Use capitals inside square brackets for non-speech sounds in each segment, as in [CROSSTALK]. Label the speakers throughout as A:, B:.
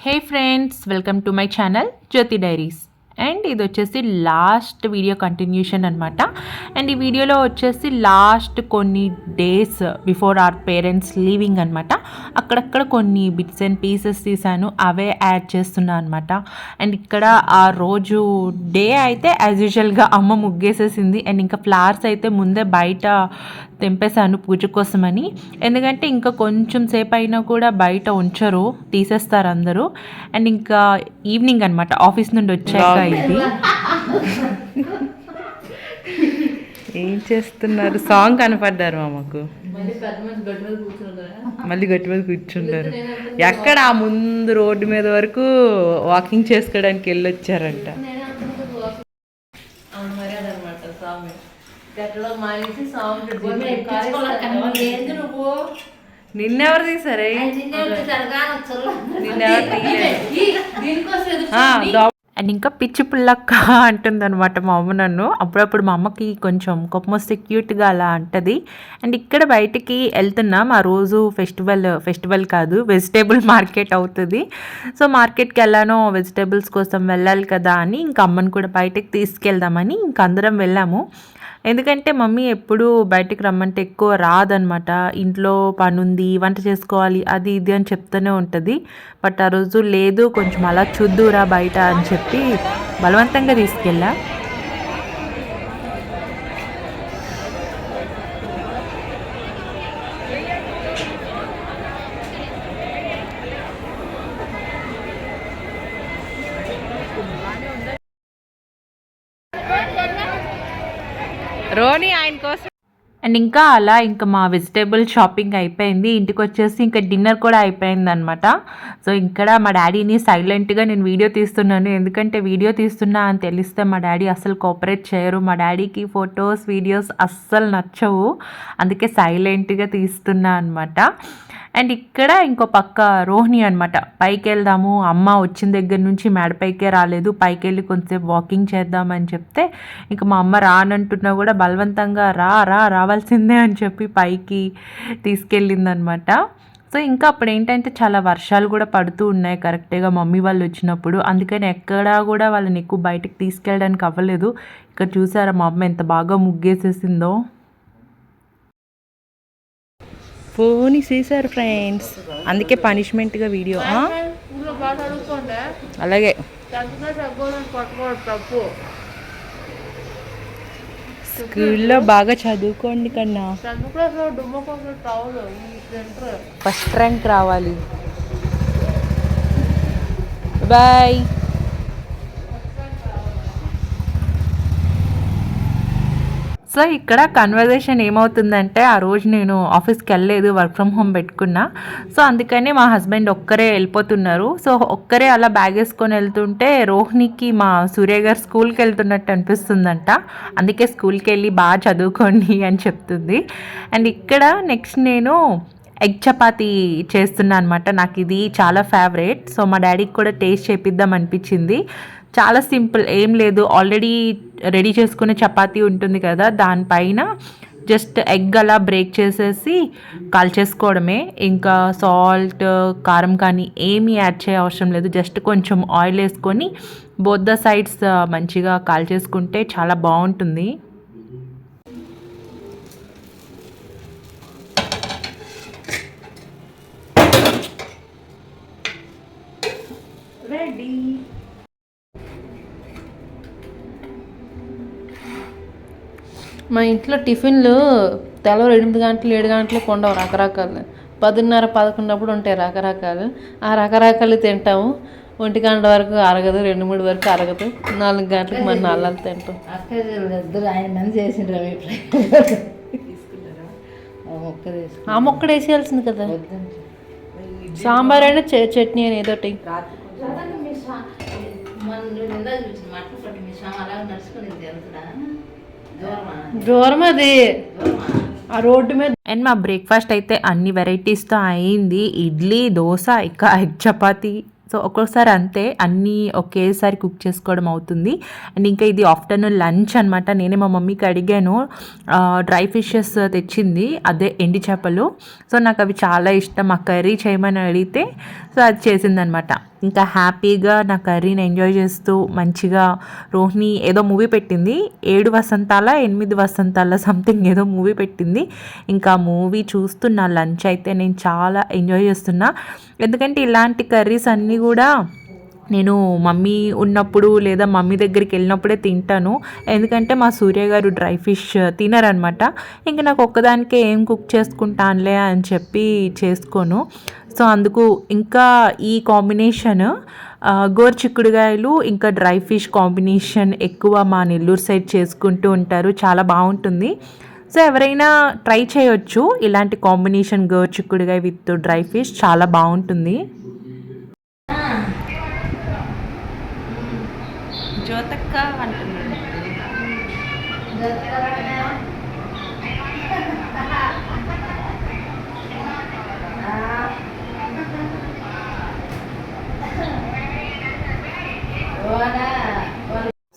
A: Hey friends welcome to my channel Jyothi diaries and ఇది వచ్చేసి last video continuation అనమాట and ఈ వీడియోలో వచ్చేసి లాస్ట్ కొన్ని days before our parents leaving అనమాట అక్కడక్కడ కొన్ని బిట్స్ అండ్ పీసెస్ తీసాను అవే యాడ్ చేస్తున్నా అనమాట అండ్ ఇక్కడ ఆ రోజు డే అయితే యాజ్ యూజువల్గా అమ్మ ముగ్గేసేసింది. అండ్ ఇంకా ఫ్లవర్స్ అయితే ముందే బయట తెంపేశాను పూజ కోసమని. ఎందుకంటే ఇంకా కొంచెం సేపు అయినా కూడా బయట ఉంచరు తీసేస్తారు అందరూ అండ్ ఇంకా ఈవినింగ్ అనమాట ఆఫీస్ నుండి వచ్చాక ఇది. ఏం చేస్తున్నారు? సాంగ్ కనపడ్డారు మామకు మళ్ళీ గట్టి మీద కూర్చుంటారు? ఎక్కడ ఆ ముందు రోడ్డు మీద వరకు వాకింగ్ చేసుకోవడానికి వెళ్ళొచ్చారంట.
B: ఏంది నువ్వు?
A: నిన్నెవరు తీసారే అండ్ ఇంకా పిచ్చి పుల్లక్క అంటుంది అనమాట మా అమ్మ నన్ను. అప్పుడప్పుడు మా అమ్మకి కొంచెం కోపం వస్తే క్యూట్గా అలా అంటది. అండ్ ఇక్కడ బయటికి వెళ్తున్నాం ఆ రోజు ఫెస్టివల్ ఫెస్టివల్ కాదు వెజిటేబుల్ మార్కెట్ అవుతుంది. సో మార్కెట్కి వెళ్ళాను వెజిటేబుల్స్ కోసం వెళ్ళాలి కదా అని ఇంకా అమ్మని కూడా బయటకు తీసుకెళ్దామని ఇంక అందరం వెళ్ళాము. ఎందుకంటే మమ్మీ ఎప్పుడు బయటికి రమ్మంటే ఎక్కువ రాదనమాట ఇంట్లో పని ఉంది వంట చేసుకోవాలి అది ఇది అని చెప్తూనే ఉంటుంది. బట్ ఆ రోజు లేదు కొంచెం అలా చూద్దురా బయట అని చెప్పి బలవంతంగా తీసుకెళ్ళా. రోని ఆయన కోసం. అండ్ ఇంకా అలా ఇంకా మా వెజిటేబుల్ షాపింగ్ అయిపోయింది. ఇంటికి వచ్చేసి ఇంకా డిన్నర్ కూడా అయిపోయింది అనమాట సో ఇక్కడ మా డాడీని సైలెంట్గా నేను వీడియో తీస్తున్నాను. ఎందుకంటే వీడియో తీస్తున్నా అని తెలిస్తే మా డాడీ అస్సలు కోఆపరేట్ చేయరు. మా డాడీకి ఫొటోస్ వీడియోస్ అస్సలు నచ్చవు. అందుకే సైలెంట్గా తీస్తున్నా అనమాట అండ్ ఇక్కడ ఇంకో పక్క రోహిణి అనమాట పైకి వెళ్దాము అమ్మ వచ్చిన దగ్గర నుంచి మేడపైకే రాలేదు పైకి వెళ్ళి కొంతసేపు వాకింగ్ చేద్దామని చెప్తే ఇంకా మా అమ్మ రానంటున్నా కూడా బలవంతంగా రా రా రావాల్సిందే అని చెప్పి పైకి తీసుకెళ్ళిందనమాట సో ఇంకా అప్పుడు ఏంటంటే చాలా వర్షాలు కూడా పడుతూ ఉన్నాయి కరెక్ట్గా మమ్మీ వాళ్ళు వచ్చినప్పుడు. అందుకని ఎక్కడా కూడా వాళ్ళని ఎక్కువ బయటకు తీసుకెళ్ళడానికి అవ్వలేదు. ఇక్కడ చూసారా మా అమ్మ ఎంత బాగా ముగ్గేసేసిందో. ఫోన్ చేశారు ఫ్రెండ్స్. అందుకే పనిష్మెంట్గా వీడియో అలాగే. స్కూల్లో బాగా చదువుకోండి కన్నా. ఫస్ట్ ర్యాంక్ రావాలి. బాయ్. సో ఇక్కడ కన్వర్జేషన్ ఏమవుతుందంటే ఆ రోజు నేను ఆఫీస్కి వెళ్ళలేదు వర్క్ ఫ్రమ్ హోమ్ పెట్టుకున్నా. సో అందుకని మా హస్బెండ్ ఒక్కరే వెళ్ళిపోతున్నారు. సో ఒక్కరే అలా బ్యాగ్ వేసుకొని వెళ్తుంటే రోహిణికి మా సూర్య గారు స్కూల్కి వెళ్తున్నట్టు అనిపిస్తుందంట. అందుకే స్కూల్కి వెళ్ళి బాగా చదువుకోండి అని చెప్తుంది. అండ్ ఇక్కడ నెక్స్ట్ నేను ఎగ్ చపాతి చేస్తున్నా అనమాట నాకు ఇది చాలా ఫేవరెట్ సో మా డాడీకి కూడా టేస్ట్ చేపిద్దాం అనిపించింది. చాలా సింపుల్ ఏం లేదు. ఆల్రెడీ రెడీ చేసుకునే చపాతీ ఉంటుంది కదా దానిపైన జస్ట్ ఎగ్ అలా బ్రేక్ చేసేసి కాల్చేసుకోవడమే. ఇంకా సాల్ట్ కారం కానీ ఏమీ యాడ్ చేయ అవసరం లేదు. జస్ట్ కొంచెం ఆయిల్ వేసుకొని బోత్ ద సైడ్స్ మంచిగా కాల్చేసుకుంటే చాలా బాగుంటుంది.
B: మా ఇంట్లో టిఫిన్లు తెల్లవారు ఎనిమిది గంటలు ఏడు గంటలకు ఉండవు రకరకాలు పదిన్నర పదకొండప్పుడు ఉంటాయి రకరకాలు ఆ రకరకాలు తింటాము ఒంటి గంట వరకు అరగదు రెండు మూడు వరకు అరగదు నాలుగు గంటలకు మన నల్లలు తింటాం
C: ఇద్దరు ఆయన మంది చేసిండ్రు అవి ఒక్క తీసుకు
B: ఆ మొక్కడ వేసేయాల్సింది కదా సాంబార్ అయినా చ- చట్నీ అని ఏదో ఒకటి
C: పట్టి మీ నడుచుకుని
B: దూరం అది. ఆ రోడ్డు మీద
A: అండ్ మా బ్రేక్ఫాస్ట్ అయితే అన్ని వెరైటీస్తో అయింది. ఇడ్లీ దోశ ఇంకా ఎగ్ చపాతీ. సో ఒక్కొక్కసారి అంతే అన్నీ ఒకేసారి కుక్ చేసుకోవడం అవుతుంది. అండ్ ఇంకా ఇది ఆఫ్టర్నూన్ లంచ్ అనమాట నేనే మా మమ్మీకి అడిగాను డ్రై ఫిషెస్ తెచ్చింది అదే ఎండి చేపలు. సో నాకు అవి చాలా ఇష్టం. ఆ కర్రీ చేయమని అడిగితే సో అది చేసిందనమాట ఇంకా హ్యాపీగా నా కర్రీని ఎంజాయ్ చేస్తూ మంచిగా రోహిణి ఏదో మూవీ పెట్టింది. ఏడు వసంతాల ఎనిమిది వసంతాల సంథింగ్ ఏదో మూవీ పెట్టింది. ఇంకా మూవీ చూస్తున్న లంచ్ అయితే నేను చాలా ఎంజాయ్ చేస్తున్నా. ఎందుకంటే ఇలాంటి కర్రీస్ అన్నీ కూడా నేను మమ్మీ ఉన్నప్పుడు లేదా మమ్మీ దగ్గరికి వెళ్ళినప్పుడే తింటాను. ఎందుకంటే మా సూర్య గారు డ్రై ఫిష్ తినరనమాట. ఇంకా నాకు ఒక్కదానికే ఏం కుక్ చేసుకుంటానులే అని చెప్పి చేసుకోను. సో అందుకు ఇంకా ఈ కాంబినేషన్ ఆ, గోరుచిక్కుడుగాయలు ఇంకా డ్రై ఫిష్ కాంబినేషన్ ఎక్కువ మా నెల్లూరు సైడ్ చేసుకుంటూ ఉంటారు. చాలా బాగుంటుంది. సో ఎవరైనా ట్రై చేయొచ్చు. ఇలాంటి కాంబినేషన్ గోరుచిక్కుడుగాయ విత్ డ్రై ఫిష్ చాలా బాగుంటుంది. జ్యోతక్క అంటున్నాడు.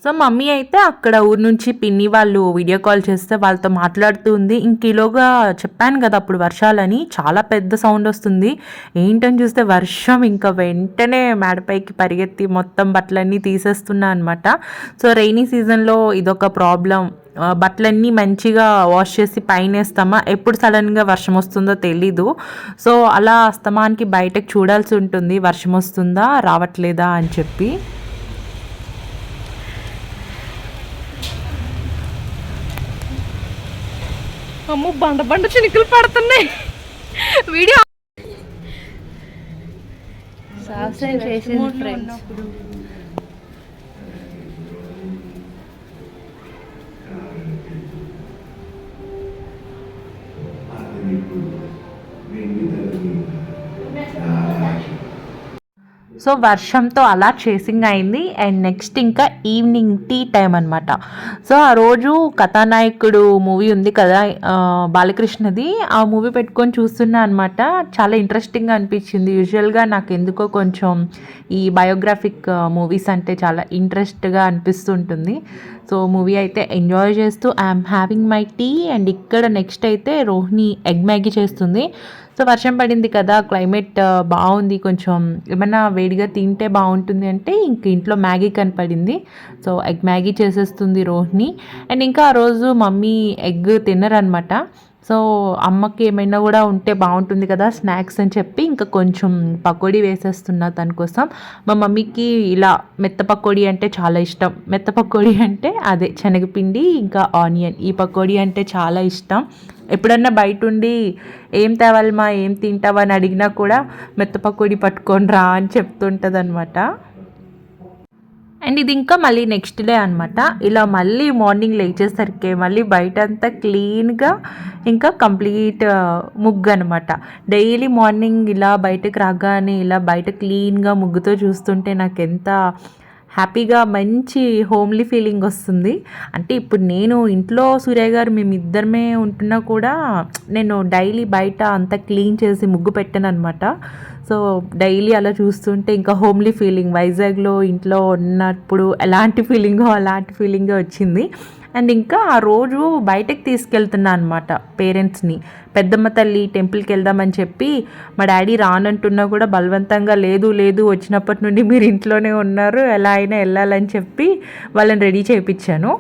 A: సో మమ్మీ అయితే అక్కడ ఊరు నుంచి పిన్ని వాళ్ళు వీడియో కాల్ చేస్తే వాళ్ళతో మాట్లాడుతూ ఉంది. ఇంక ఈలోగా చెప్పాను కదా అప్పుడు వర్షాలని చాలా పెద్ద సౌండ్ వస్తుంది. ఏంటని చూస్తే వర్షం ఇంకా వెంటనే మేడపైకి పరిగెత్తి మొత్తం బట్టలన్నీ తీసేస్తున్నా అనమాట సో రెయినీ సీజన్లో ఇదొక ప్రాబ్లం బట్టలన్నీ మంచిగా వాష్ చేసి పైన వేస్తామా? ఎప్పుడు సడన్గా వర్షం వస్తుందో తెలీదు. సో అలా అస్తమానికి బయటకు చూడాల్సి ఉంటుంది. వర్షం వస్తుందా? రావట్లేదా? అని చెప్పి.
B: అమ్మో బండ బండ చినుకులు పడుతున్నాయి. వీడియో ఫ్రెండ్స్
A: సో వర్షంతో అలా చేసింగ్ అయింది. అండ్ నెక్స్ట్ ఇంకా ఈవినింగ్ టీ టైం అనమాట సో ఆ రోజు కథానాయకుడు మూవీ ఉంది కదా బాలకృష్ణది. ఆ మూవీ పెట్టుకొని చూస్తున్నా అనమాట చాలా ఇంట్రెస్టింగ్గా అనిపించింది. యూజువల్గా నాకు ఎందుకో కొంచెం ఈ బయోగ్రాఫిక్ మూవీస్ అంటే చాలా ఇంట్రెస్ట్గా అనిపిస్తుంటుంది. సో మూవీ అయితే ఎంజాయ్ చేస్తూ I'm having my tea and ఇక్కడ నెక్స్ట్ అయితే రోహిణి ఎగ్ మ్యాగీ చేస్తుంది. సో వర్షం పడింది కదా క్లైమేట్ బాగుంది కొంచెం. ఏమన్నా వేడిగా తింటే బాగుంటుంది అంటే ఇంక ఇంట్లో మ్యాగీ కనపడింది. సో ఎగ్ మ్యాగీ చేసేస్తుంది రోహిణి. అండ్ ఇంకా ఆ రోజు మమ్మీ ఎగ్ తిన్నరనమాట సో అమ్మకి ఏమైనా కూడా ఉంటే బాగుంటుంది కదా స్నాక్స్ అని చెప్పి ఇంకా కొంచెం పకోడీ వేసేస్తున్నా తన కోసం. మా మమ్మీకి ఇలా మెత్త పకోడీ అంటే చాలా ఇష్టం. మెత్త పకోడీ అంటే అదే శనగపిండి ఇంకా ఆనియన్. ఈ పకోడీ అంటే చాలా ఇష్టం. ఎప్పుడన్నా బయట ఉండి ఏం తేవాలి మా ఏం తింటావా? అని అడిగినా కూడా మెత్తపకోడి పట్టుకొని రా అని చెప్తుంటుంది అనమాట అండ్ ఇది ఇంకా మళ్ళీ నెక్స్ట్ డే అనమాట ఇలా మళ్ళీ మార్నింగ్ లేచేసరికి మళ్ళీ బయట అంతా క్లీన్గా ఇంకా కంప్లీట్ ముగ్గు అనమాట డైలీ మార్నింగ్ ఇలా బయటకు రాగానే ఇలా బయట క్లీన్గా ముగ్గుతో చూస్తుంటే నాకు ఎంత హ్యాపీగా మంచి హోమ్లీ ఫీలింగ్ వస్తుంది. అంటే ఇప్పుడు నేను ఇంట్లో సూర్య గారు మేము ఇద్దరమే ఉంటున్నా కూడా నేను డైలీ బయట అంతా క్లీన్ చేసి ముగ్గు పెట్టాను అనమాట సో డైలీ అలా చూస్తుంటే ఇంకా హోమ్లీ ఫీలింగ్. వైజాగ్లో ఇంట్లో ఉన్నప్పుడు ఎలాంటి ఫీలింగో అలాంటి ఫీలింగే వచ్చింది. అండ్ ఇంకా ఆ రోజు బయటకు తీసుకెళ్తున్నా అనమాట పేరెంట్స్ని. పెద్దమ్మ తల్లి టెంపుల్కి వెళ్దామని చెప్పి మా డాడీ రానంటున్నా కూడా బలవంతంగా లేదు లేదు వచ్చినప్పటి నుండి మీరు ఇంట్లోనే ఉన్నారు ఎలా అయినా వెళ్ళాలని చెప్పి వాళ్ళని రెడీ చేయించాను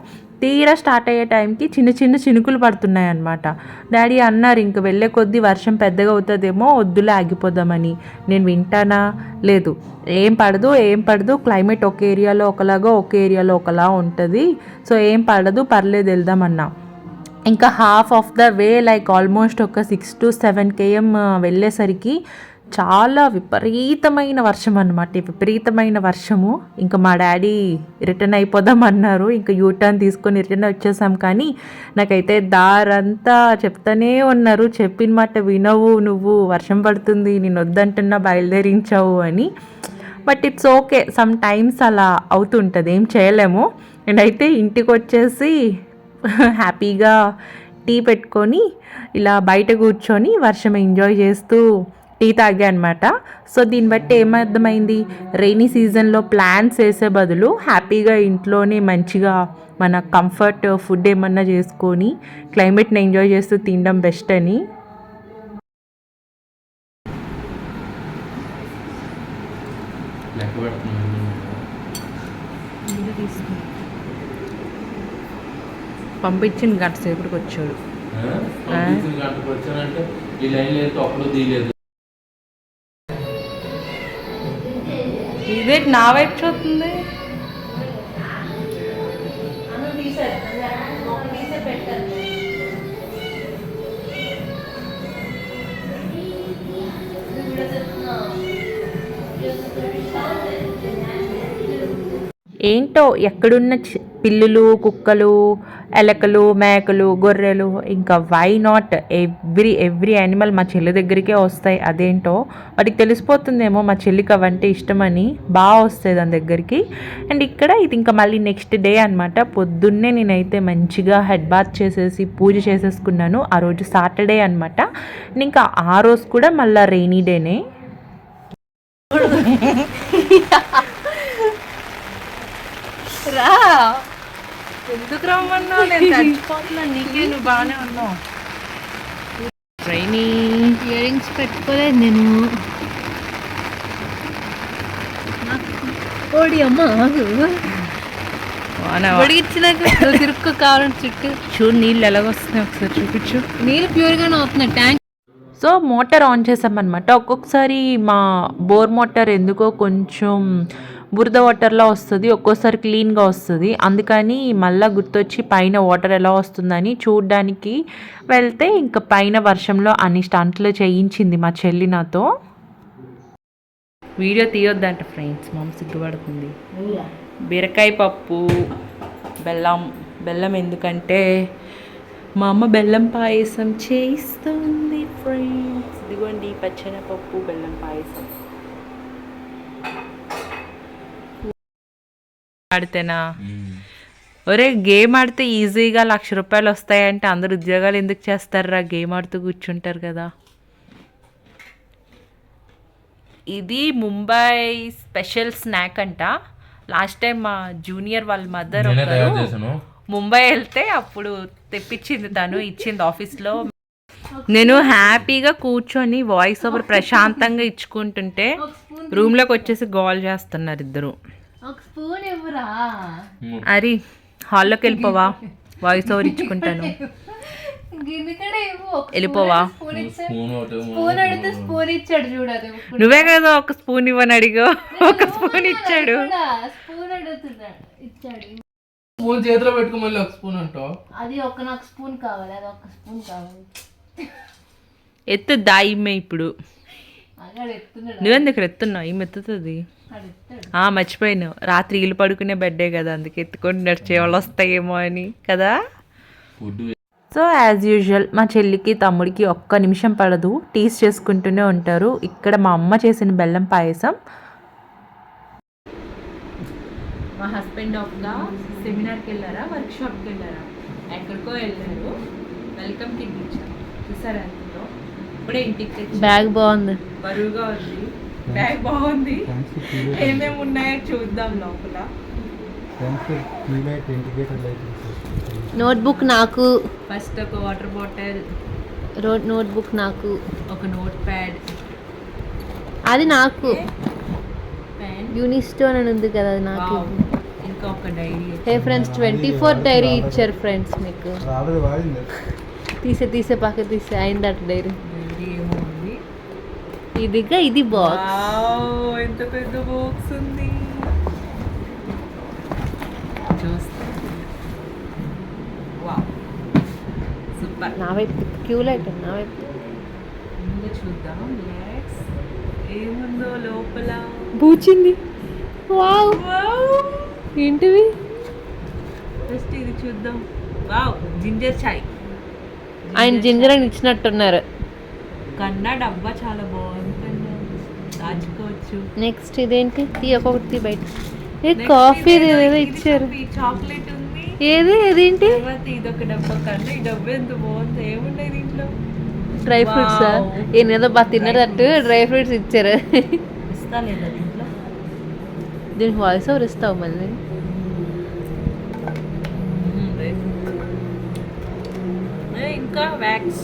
A: తీరా స్టార్ట్ అయ్యే టైంకి చిన్న చిన్న చినుకులు పడుతున్నాయి అనమాట డాడీ అన్నారు ఇంక వెళ్ళే కొద్దీ వర్షం పెద్దగా అవుతుందేమో వద్దులే ఆగిపోదామని. నేను వింటానా? లేదు. ఏం పడదు ఏం పడదు. క్లైమేట్ ఒక ఏరియాలో ఒకలాగా ఒక ఏరియాలో ఒకలా ఉంటుంది. సో ఏం పడదు పర్లేదు వెళ్దామన్నా ఇంకా half of the way like almost ఒక సిక్స్ టు సెవెన్ కేఎం వెళ్ళేసరికి చాలా విపరీతమైన వర్షం అనమాట విపరీతమైన వర్షము. ఇంకా మా డాడీ రిటర్న్ అయిపోదాం అన్నారు. ఇంకా యూటర్న్ తీసుకొని రిటర్న్ వచ్చేసాం. కానీ నాకైతే దారంతా చెప్తానే ఉన్నారు. చెప్పిన మాట వినవు. నువ్వు వర్షం పడుతుంది. నేను వద్దంటున్నా బయలుదేరించావు అని. But it's okay. Some times అలా అవుతుంటుంది. ఏం చేయలేము. నేనైతే ఇంటికి వచ్చేసి [LAUGHS] హ్యాపీగా టీ పెట్టుకొని ఇలా బయట కూర్చొని వర్షం ఎంజాయ్ చేస్తూ టీ తాగా అనమాట సో దీన్ని బట్టి ఏమర్థమైంది? రైనీ సీజన్లో ప్లాన్స్ వేసే బదులు హ్యాపీగా ఇంట్లోనే మంచిగా మన కంఫర్ట్ ఫుడ్ ఏమన్నా చేసుకొని క్లైమేట్ని ఎంజాయ్ చేస్తూ తినడం బెస్ట్ అని. పంపించిన గంట సేపటికి వచ్చాడు.
D: ఈ లైన్ లేదు తీయలేదు
A: ఇదే నా వైపు చూస్తుంది? ఏంటో ఎక్కడున్న చి- పిల్లులు కుక్కలు ఎలకలు మేకలు గొర్రెలు ఇంకా why not every every animal మా చెల్లి దగ్గరికే వస్తాయి. అదేంటో వాటికి తెలిసిపోతుందేమో మా చెల్లికి అవంటే ఇష్టమని బాగా వస్తాయి దాని దగ్గరికి. అండ్ ఇక్కడ ఇది ఇంకా మళ్ళీ నెక్స్ట్ డే అనమాట పొద్దున్నే నేనైతే మంచిగా హెడ్ బాత్ చేసేసి పూజ చేసేసుకున్నాను. ఆ రోజు సాటర్డే అనమాట ఇంకా ఆ రోజు కూడా మళ్ళీ రెయినీ డేనే రా. ఎందుకు రమ్మన్నావు? నేను చచ్చిపోతున్నాను నీకే నువ్వు బాగానే ఉన్నావు. ట్రైనీ.
B: ఇయర్ రింగ్స్ పెట్టుకోలేదు నేను. ఓడి అమ్మ తిరుక్కు కావాలంటే చుట్టూ.
A: చూడు నీళ్ళు ఎలాగొస్తున్నాయి ఒకసారి చూపించు.
B: నీళ్ళు ప్యూర్గానే అవుతున్నాయి ట్యాంక్.
A: సో మోటార్ ఆన్ చేసామన్నమాట ఒక్కొక్కసారి మా బోర్ మోటార్ ఎందుకో కొంచెం బురద వాటర్లో వస్తుంది ఒక్కోసారి క్లీన్గా వస్తుంది. అందుకని మళ్ళీ గుర్తొచ్చి పైన వాటర్ ఎలా వస్తుందని చూడ్డానికి వెళ్తే ఇంకా పైన వర్షంలో అన్ని స్టంట్లు చేయించింది మా చెల్లి నాతో. వీడియో తీయొద్దంట ఫ్రెండ్స్ మామ సిగ్గుపడుతుంది బీరకాయ పప్పు బెల్లం బెల్లం ఎందుకంటే మా అమ్మ బెల్లం పాయసం చేస్తుంది ఫ్రెండ్స్. ఇదిగోండి పచ్చని పప్పు బెల్లం పాయసం. ఆడితేనా ఒరే గేమ్ ఆడితే ఈజీగా లక్ష రూపాయలు వస్తాయంటే అందరు ఉద్యోగాలు ఎందుకు చేస్తారా? గేమ్ ఆడుతూ కూర్చుంటారు కదా. ఇది ముంబై స్పెషల్ స్నాక్ అంట. లాస్ట్ టైం మా జూనియర్ వాళ్ళ మదర్ ముంబై వెళ్తే అప్పుడు తెప్పించింది తను ఇచ్చింది ఆఫీస్లో. నేను హ్యాపీగా కూర్చొని వాయిస్ ఓవర్ ప్రశాంతంగా ఇచ్చుకుంటుంటే రూమ్లోకి వచ్చేసి గోల్ చేస్తున్నారు ఇద్దరు.
B: ఒక స్పూన్ ఇవ్వరా.
A: అరి హాల్లోకి వెళ్ళిపోవా? వాయిస్ ఓవర్ ఇచ్చుకుంటాను. వెళ్ళిపోవా?
B: స్పూన్ ఇచ్చాడు. చూడదు
A: నువ్వే కదా ఒక స్పూన్ ఇవ్వని అడిగో ఒక స్పూన్ ఇచ్చాడు.
B: స్పూన్ అడుగుతున్నాడు ఇచ్చాడు.
D: స్పూన్ చేతిలో పెట్టుకో మళ్ళీ ఒక స్పూన్ అంటావు.
B: అది ఒక నాకు స్పూన్ కావాలి అది ఒక స్పూన్ కావాలి.
A: ఎత్తు దాయిమ్మే ఇప్పుడు? నువ్వెందుకు ఎత్తున్నావు? ఏం ఎత్తుతుంది. మర్చిపోయాను. రాత్రి ఇల్లు పడుకునే బెడ్డే కదా అందుకే ఎత్తుకొని నడిచే వాళ్ళు వస్తాయేమో అని కదా? సో యాజ్ యూజువల్ మా చెల్లికి తమ్ముడికి ఒక్క నిమిషం పడదు. టీస్ చేసుకుంటూనే ఉంటారు. ఇక్కడ మా అమ్మ చేసిన బెల్లం పాయసం. మా హస్బెండ్ ఒక సెమినార్కి వెళ్ళారా? వర్క్షాప్కి వెళ్ళారా? ఎక్కడికో వెళ్ళారు. వెల్కమ్ కిట్ ఇచ్చారు. చూసారా ఇప్పుడే ఇంటికి
B: బ్యాగ్ బాగుంది.
A: బరువుగా ఉంది. బ్యాగ్ బాగుంది. ఏమేమి ఉన్నాయో చూద్దాం లోపల.
B: నోట్బుక్ నాకు.
A: ఫస్ట్ ఒక వాటర్ బాటిల్
B: రోడ్ నోట్బుక్ నాకు.
A: ఒక నోట్ ప్యాడ్
B: అది నాకు.
A: పెన్
B: యూనిస్టోన్ అని ఉంది కదా అది నాకు.
A: ఇంకా ఒక diary
B: hey friends twenty four diary ఇచ్చారు ఫ్రెండ్స్ మీకు. తీసే తీసే పక్క తీసే. అయిందట డైరీ ఇదిగా ఇది బాక్స్
A: వావ్, ఎంత పెద్ద బాక్స్ ఉంది. చూస్తా. వావ్. సూపర్.
B: నా వైపు క్యూ లైట్ నా వైపు
A: ముందు చూద్దాం రిలాక్స్ ఏముందో లోపల?
B: పూచింది వావ్.
A: వావ్.
B: ఏంటివి?
A: ఫస్ట్ ఇది చూద్దాం. Wow ginger chai.
B: ఆయన జింజర్ అని ఇచ్చినట్టున్నారు.
A: కన్నా డబ్బా చాలా బాగుంది దాచుకోవచ్చు.
B: నెక్స్ట్ ఇదేంటి? తీ ఒక్కొక్కటి తీ బయట. ఏ కాఫీ ఏదో ఇచ్చారు.
A: చాక్లెట్ ఉంది.
B: ఏది? ఏదేంటి?
A: ఇదొక డబ్బా కన్నా ఈ డబ్బా ఎంత బాగుంది? ఏమున్నాయి దీంట్లో?
B: డ్రై ఫ్రూట్స్ ఏదో బాగా తిన్నట్టు డ్రై ఫ్రూట్స్ ఇచ్చారు.
A: ఇస్తా లేదా దీంట్లో?
B: దీనికి వాయిస్ ఓవర్ ఇస్తావు మళ్ళీ.
A: ఇంకా వ్యాక్స్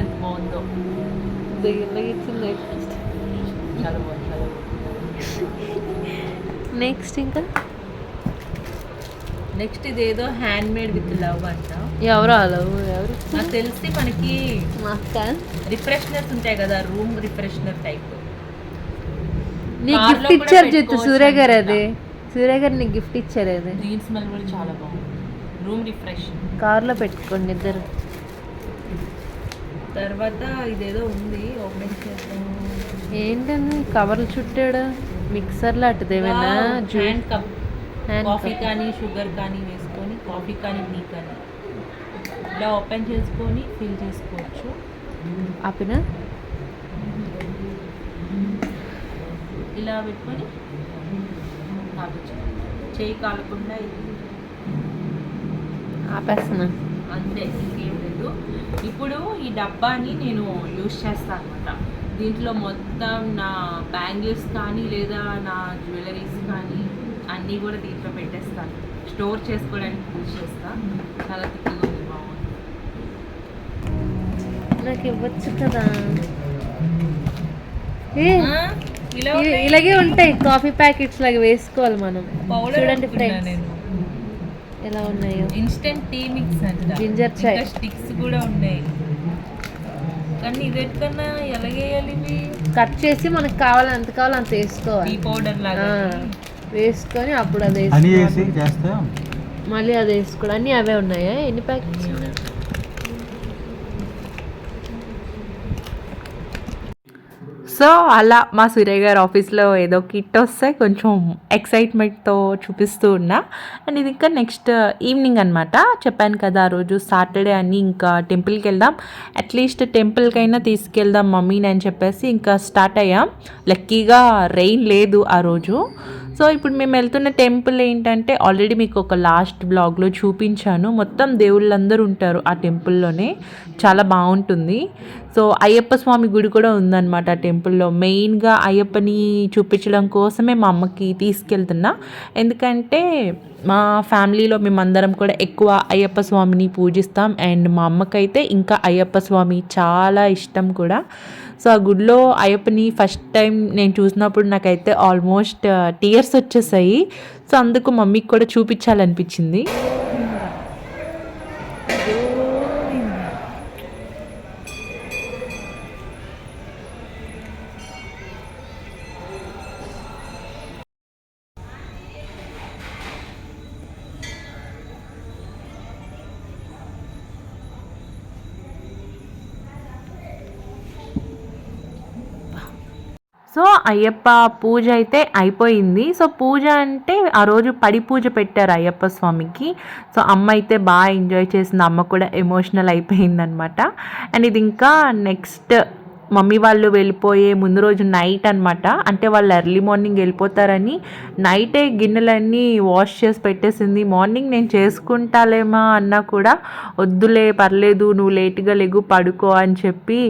A: స్మెల్ ఎంత బాగుందో చాలా బాగుంది చాలా.
B: నెక్స్ట్ ఇంకా
A: నెక్స్ట్ ఇదేదో హ్యాండ్ మేడ్ విత్ లవ్ అంట.
B: ఎవరు అలవు ఎవరు?
A: నాకు తెలిసి మనకి రిఫ్రెషనర్స్ ఉంటాయి కదా రూమ్ రిఫ్రెషనర్ టైప్
B: నీ గిఫ్ట్ ఇచ్చారు
A: పెట్టుకోవచ్చు
B: సూర్య గారు. అది. సూర్య గారు నీకు గిఫ్ట్ ఇచ్చారు అది.
A: దీని స్మెల్ కూడా చాలా బాగుంది. రూమ్ రిఫ్రెష్
B: కార్లో పెట్టుకోండి ఇద్దరు.
A: తర్వాత ఇదేదో ఉంది ఓపెన్ చేద్దాం.
B: ఏంటని కవర్లు చుట్టాడు? మిక్సర్లో అట్టుదేవేనా
A: హ్యాండ్ కప్ కాఫీ. కానీ షుగర్ కానీ వేసుకొని కాఫీ కానీ టీ కానీ. ఇలా ఓపెన్ చేసుకొని ఫిల్ చేసుకోవచ్చు.
B: ఆపిన?
A: ఇలా పెట్టుకొని చేయి కాలకుండా
B: ఆపేస్తున్నా.
A: అంతే ఇంకేం లేదు. ఇప్పుడు ఈ డబ్బాని నేను యూజ్ చేస్తాను అనమాట దీంట్లో మొత్తం నా బ్యాంగిల్స్ కానీ లేదా నా జ్యువెలరీస్ కానీ అన్నీ కూడా దీంట్లో పెట్టేస్తాను స్టోర్ చేసుకోవడానికి యూజ్ చేస్తాను చాలా తిక్కుగా ఉంది బాగుంది.
B: నాకు ఇవ్వచ్చు కదా? ఇలాగే ఉంటాయి. కాఫీ ప్యాకెట్స్ లాగా వేసుకోవాలి మనం. చూడండి ఫ్రెండ్స్ ఎలా ఉన్నాయో?
A: ఇన్స్టెంట్ టీ మిక్స్ అంట.
B: Chai.
A: ఇంకా స్టిక్స్ కూడా ఉన్నాయి. కానీ ఇదెక్కన్నా ఎలాగేయాలి ఇవి?
B: కట్ చేసి మనకు కావాలి ఎంత కావాలో అంత
A: టీ
B: వేసుకోవాలి
A: పౌడర్ లాగా.
B: ఆ, వేసుకొని అప్పుడు అది
E: అని
B: వేసుకోవాలి.
E: వేసి చేస్తే
B: మళ్ళీ అది వేసుకోవాలి అన్నీ అవే ఉన్నాయా? ఎన్ని ప్యాకెట్స్?
A: సో అలా మా సూర్య గారు ఆఫీస్లో ఏదో కిట్ వస్తే కొంచెం ఎక్సైట్మెంట్తో చూపిస్తూ ఉన్నా. అండ్ ఇది ఇంకా నెక్స్ట్ ఈవినింగ్ అనమాట చెప్పాను కదా ఆ రోజు సాటర్డే అని ఇంకా టెంపుల్కి వెళ్దాం. అట్లీస్ట్ టెంపుల్కైనా తీసుకెళ్దాం మమ్మీని అని చెప్పేసి ఇంకా స్టార్ట్ అయ్యాం. లక్కీగా రెయిన్ లేదు ఆ రోజు. సో ఇప్పుడు మేము వెళ్తున్న టెంపుల్ ఏంటంటే ఆల్రెడీ మీకు ఒక లాస్ట్ బ్లాగ్లో చూపించాను. మొత్తం దేవుళ్ళందరూ ఉంటారు ఆ టెంపుల్లోనే. చాలా బాగుంటుంది. సో అయ్యప్ప స్వామి గుడి కూడా ఉందన్నమాట ఆ టెంపుల్లో. మెయిన్గా అయ్యప్పని చూపించడం కోసమే మా అమ్మకి తీసుకెళ్తున్నా. ఎందుకంటే మా ఫ్యామిలీలో మేమందరం కూడా ఎక్కువ అయ్యప్ప స్వామిని పూజిస్తాం. అండ్ మా అమ్మకైతే ఇంకా అయ్యప్ప స్వామి చాలా ఇష్టం కూడా. సో ఆ గుడిలో అయ్యప్పని ఫస్ట్ టైం నేను చూసినప్పుడు నాకైతే ఆల్మోస్ట్ టీయర్స్ వచ్చేసాయి. సో అందుకు మమ్మీకి కూడా చూపించాలనిపించింది. సో అయ్యప్ప పూజ అయితే అయిపోయింది. సో పూజ అంటే ఆ రోజు పడి పూజ పెట్టారు అయ్యప్ప స్వామికి. సో అమ్మ అయితే బాగా ఎంజాయ్ చేసింది. అమ్మ కూడా ఎమోషనల్ అయిపోయిందనమాట. అండ్ ఇది ఇంకా నెక్స్ట్ మమ్మీ వాళ్ళు వెళ్ళిపోయే ముందు రోజు నైట్ అనమాట. అంటే వాళ్ళు ఎర్లీ మార్నింగ్ వెళ్ళిపోతారని నైటే గిన్నెలన్నీ వాష్ చేసి పెట్టేసింది. మార్నింగ్ నేను చేసుకుంటాలేమా అన్నా కూడా వద్దులే పర్లేదు నువ్వు లేట్గా లెగు పడుకో అని చెప్పి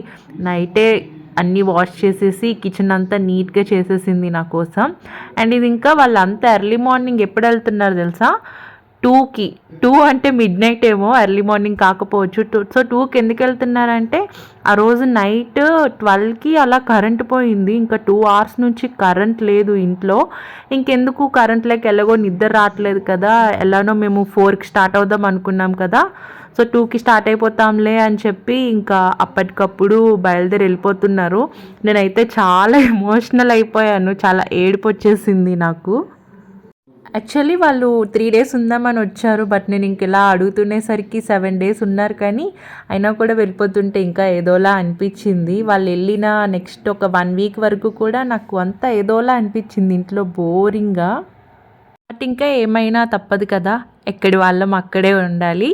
A: నైటే అన్నీ వాష్ చేసేసి కిచెన్ అంతా నీట్గా చేసేసింది నా కోసం. అండ్ ఇది ఇంకా వాళ్ళంతా ఎర్లీ మార్నింగ్ ఎప్పుడు వెళ్తున్నారు తెలుసా? టూకి. టూ అంటే మిడ్ నైట్ ఏమో ఎర్లీ మార్నింగ్ కాకపోవచ్చు. టూ సో టూకి ఎందుకు వెళ్తున్నారంటే ఆ రోజు నైట్ ట్వెల్వ్కి అలా కరెంట్ పోయింది. ఇంకా టూ అవర్స్ నుంచి కరెంట్ లేదు ఇంట్లో. ఇంకెందుకు కరెంట్ లేక ఎలాగో నిద్ర రావట్లేదు కదా. ఎలానో మేము ఫోర్కి స్టార్ట్ అవుదాం అనుకున్నాం కదా. సో టూకి స్టార్ట్ అయిపోతాంలే అని చెప్పి ఇంకా అప్పటికప్పుడు బయలుదేరి వెళ్ళిపోతున్నారు. నేనైతే చాలా [LAUGHS] ఎమోషనల్ అయిపోయాను. చాలా ఏడుపు వచ్చేసింది నాకు. యాక్చువల్లీ వాళ్ళు త్రీ డేస్ ఉందామని వచ్చారు. బట్ నేను ఇంక ఇలా అడుగుతునేసరికి సెవెన్ డేస్ ఉన్నారు కానీ అయినా కూడా వెళ్ళిపోతుంటే ఇంకా ఏదోలా అనిపించింది. వాళ్ళు వెళ్ళిన నెక్స్ట్ ఒక వన్ వీక్ వరకు కూడా నాకు అంతా ఏదోలా అనిపించింది. ఇంట్లో బోరింగ్గా. బట్ ఇంకా ఏమైనా తప్పదు కదా. ఎక్కడి వాళ్ళం అక్కడే ఉండాలి.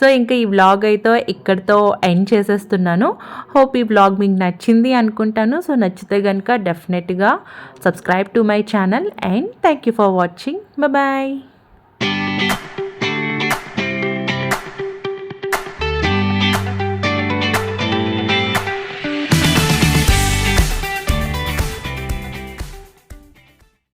A: సో ఇంకా ఈ వ్లాగ్ అయితే ఇక్కడితో ఎండ్ చేసేస్తున్నాను. హోప్ ఈ వ్లాగ్ మీకు నచ్చింది అనుకుంటాను. సో నచ్చితే కనుక డెఫినెట్గా subscribe to my channel and thank you for watching bye